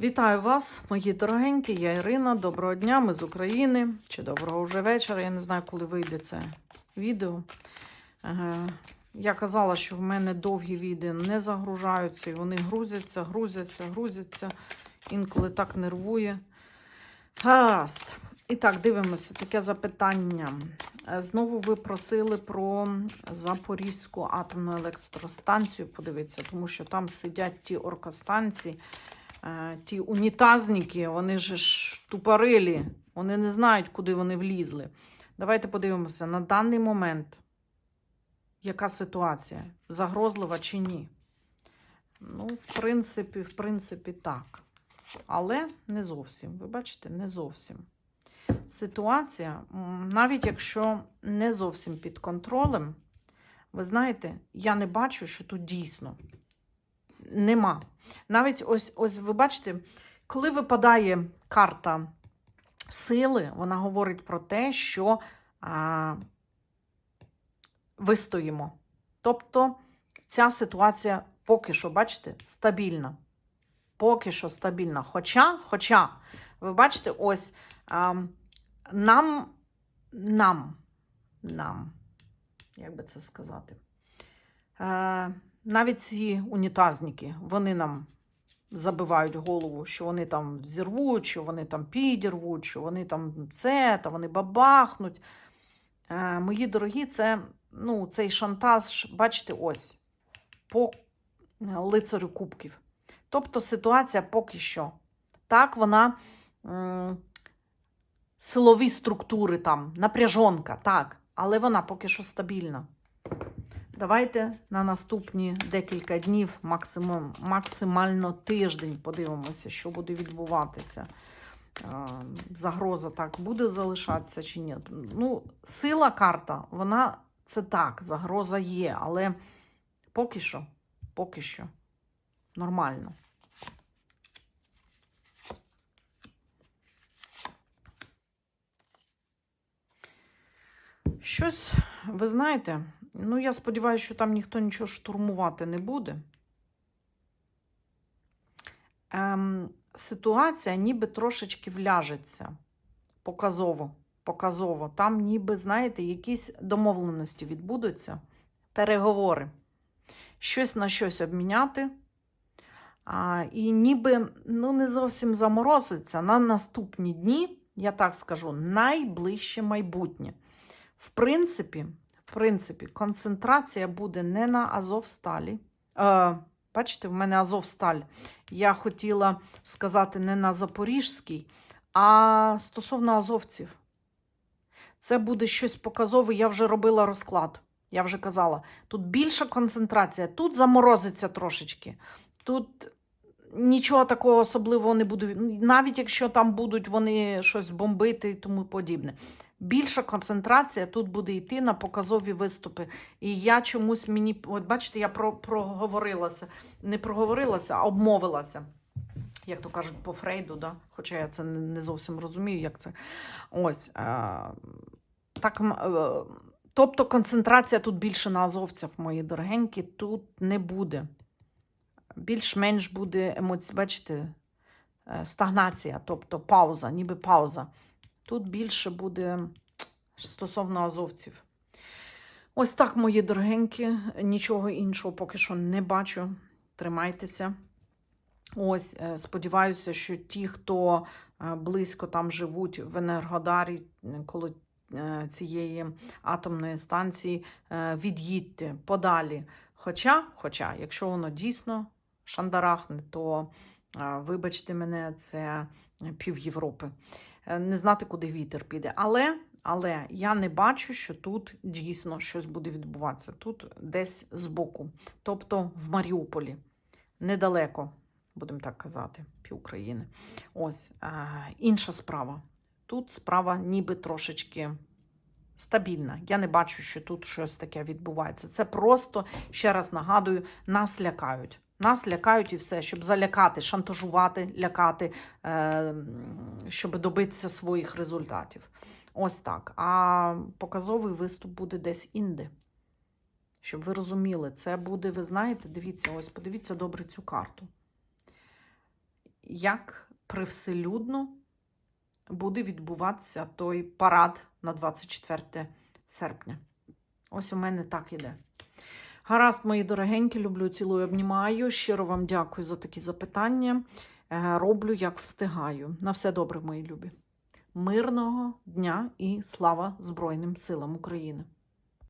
Вітаю вас, мої дорогенькі. Я Ірина. Доброго дня, ми з України. Чи доброго вже вечора. Я не знаю, коли вийде це відео. Я казала, що в мене довгі відео не загружаються, і вони грузяться, грузяться, грузяться. Інколи так нервує. Гаразд. І так, дивимося, таке запитання. Знову ви просили про Запорізьку атомну електростанцію. Подивитися, тому що там сидять ті оркостанції. Ті унітазники, вони ж тупорилі, вони не знають, куди вони влізли. Давайте подивимося на даний момент, яка ситуація? Загрозлива чи ні? Ну, в принципі, в принципі, так. Але не зовсім. Ви бачите, не зовсім. Ситуація, навіть якщо не зовсім під контролем, ви знаєте, я не бачу, що тут дійсно нема. Навіть ось, ось ви бачите, коли випадає карта сили, вона говорить про те, що а, вистоїмо. Тобто ця ситуація поки що, бачите, стабільна. Поки що стабільна. Хоча, хоча, ви бачите, ось а, нам, нам, нам, як би це сказати, е, навіть ці унітазники, вони нам забивають голову, що вони там зірвуть, що вони там підірвуть, що вони там це, та вони бабахнуть. Е, мої дорогі, це ну, цей шантаж, бачите, ось по лицарю кубків. Тобто ситуація поки що. Так, вона м, силові структури там, напряжонка, так, але вона поки що стабільна. Давайте на наступні декілька днів, максимум, максимально тиждень, подивимося, що буде відбуватися. Е, Загроза так буде залишатися чи ні. Ну, сила карта, вона це так, загроза є, але поки що, поки що нормально. Щось, ви знаєте, ну я сподіваюся, що там ніхто нічого штурмувати не буде. Ем, ситуація ніби трошечки вляжеться. Показово. Показово. Там, ніби, знаєте, якісь домовленості відбудуться, переговори. Щось на щось обміняти. А, і ніби ну, не зовсім заморозиться на наступні дні, я так скажу, найближче майбутнє. В принципі, в принципі, концентрація буде не на Азовсталі. Е, бачите, в мене Азовсталь. Я хотіла сказати не на Запорізькій, а стосовно азовців. Це буде щось показове. Я вже робила розклад. Я вже казала, тут більша концентрація, тут заморозиться трошечки. Тут нічого такого особливого не буде. Навіть якщо там будуть вони щось бомбити і тому подібне. Більша концентрація тут буде йти на показові виступи. І я чомусь мені, от бачите, я про, проговорилася, не проговорилася, а обмовилася. Як то кажуть, по Фрейду, да? хоча я це не зовсім розумію, як це. Ось. А, так, м, е, тобто концентрація тут більше на азовцях, мої дорогенькі, тут не буде. Більш-менш буде емоцій, бачите, е, стагнація, тобто пауза, ніби пауза. Тут більше буде стосовно азовців. Ось так, мої дорогенькі, нічого іншого поки що не бачу. Тримайтеся. Ось, е, сподіваюся, що ті, хто е, близько там живуть в Енергодарі, е, коло цієї атомної станції, від'їдьте подалі. Хоча, хоча, якщо воно дійсно шандарахне, то, вибачте мене, це пів Європи. Е, Не знати, куди вітер піде. Але, але я не бачу, що тут дійсно щось буде відбуватися. Тут десь збоку, тобто в Маріуполі, недалеко, будемо так казати, пів України. Ось е, інша справа. Тут справа ніби трошечки стабільна. Я не бачу, що тут щось таке відбувається. Це просто, ще раз нагадую, нас лякають. Нас лякають і все, щоб залякати, шантажувати, лякати, е, щоб добитися своїх результатів. Ось так. А показовий виступ буде десь інде. Щоб ви розуміли, це буде, ви знаєте, дивіться, ось подивіться добре цю карту. як привселюдно буде відбуватися той парад на 24 серпня. Ось у мене так іде. Гаразд, мої дорогенькі, люблю, цілую, обнімаю. Щиро вам дякую за такі запитання. Е, Роблю, як встигаю. На все добре, мої любі. Мирного дня і слава Збройним силам України!